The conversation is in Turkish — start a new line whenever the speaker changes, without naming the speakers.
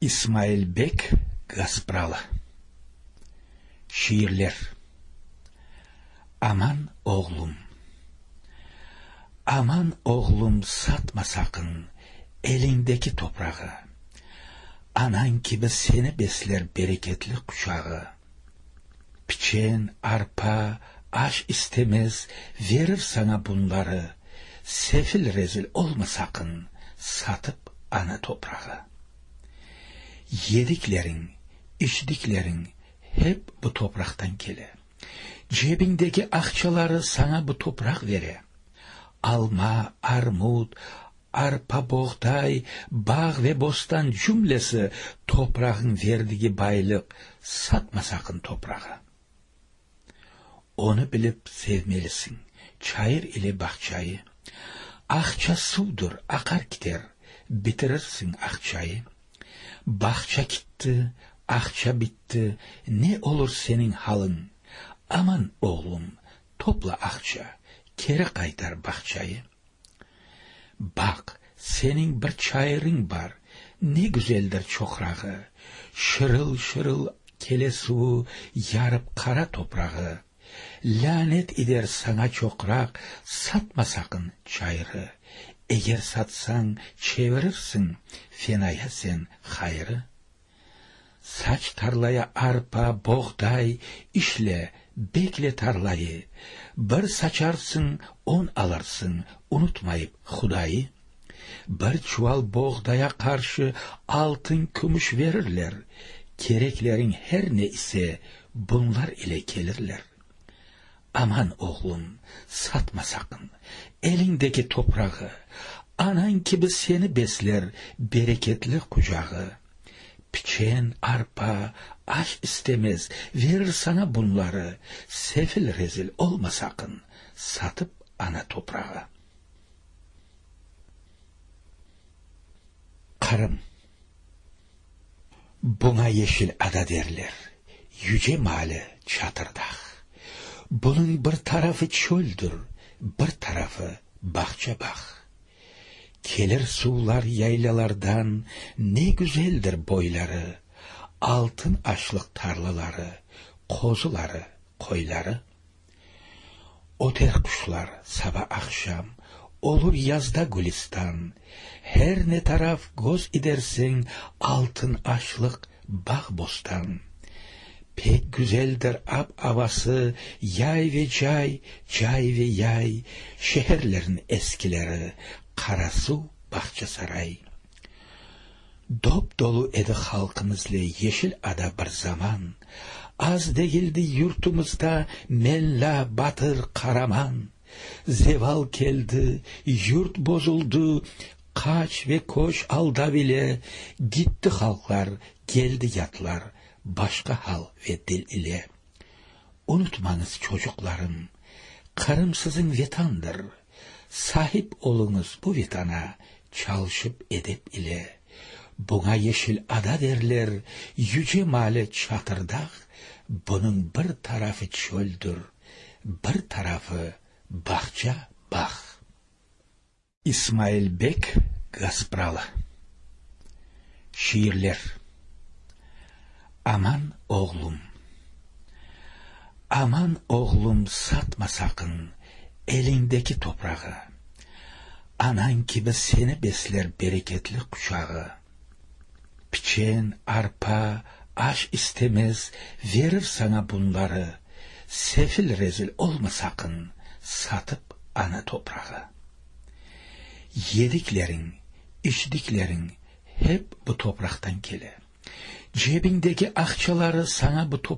İsmail Bek Gaspralı Şiirler Aman oğlum Aman oğlum satma sakın elindeki toprağı. Anan gibi seni besler bereketli kuşağı. Piçen, arpa, aş istemez, verir sana bunları. Sefil rezil olma sakın, satıp ana toprağı. Yediklerin, içdiklerin hep bu topraktan gele. Cebindeki akçaları sana bu toprak vere. Alma, armut, arpa, buğday, bağ ve bostan cümlesi toprağın verdiği baylık. Satma sakın toprağı. Onu bilip sevmelisin. Çayır ile bahçayı. Akça sudur, akar gider. Bitirirsin akçayı. Bitti. Ne olur senin halın? Aman oğlum, topla akça. Kere kaytar bahçayı. Bak, senin bir çayırın var. Ne güzeldir çokrağı. Şırıl şırıl kele suyu yarıp kara toprağı. Lanet eder sana çokrak, satma sakın çayırı. Eğer satsan çevirirsin fenaya sen hayrı. Saç tarlaya arpa, buğday, işle, bekle tarlayı. Bir saçarsın, on alırsın, unutmayıp hudayı. Bir çuval buğdaya karşı altın kumuş verirler. Gereklerin her ne ise bunlar ile gelirler. Aman oğlum, satma sakın, elindeki toprağı, anan gibi seni besler bereketli kucağı. Piçen, arpa, aş istemez, verir sana bunları, sefil rezil olma sakın, satıp ana toprağı. Karım, buna yeşil ada derler, yüce mali çatırdak. Bunun bir tarafı çöldür, bir tarafı bahçe bak. Gelir sular yaylalardan, ne güzeldir boyları, altın açlık tarlaları, kozuları, koyları. Oter kuşlar sabah akşam, olur yazda gülistan, her ne taraf göz edersin, altın açlık, bağ bostan. Pek güzeldir ab avası, yay ve cay, cay ve yay, şehirlerin eskileri, Karasu Bahçesaray. Dop dolu edi halkımızla yeşil ada bir zaman. Az değildi yurtumuzda mella batır karaman. Zeval geldi, yurt bozuldu, kaç ve koş alda bile. Gitti halklar, geldi yatlar, başka hal ve dil ile. Unutmanız çocuklarım, karım sizin vetandır. Sahip olunuz bu vitana, çalışıp edep ile. Buna yeşil ada derler, yüce male çatırdak, bunun bir tarafı çöldür, bir tarafı bahçe bah. İsmail Bek Gaspralı Şiirler Aman oğlum Aman oğlum satma sakın elindeki toprağı. Anan gibi seni besler bereketli kuşağı. Piçen, arpa, aş istemez, verir sana bunları. Sefil rezil olma sakın, satıp ana toprağı. Yediklerin, içdiklerin hep bu topraktan gele. jebingdagi axchalari sana bu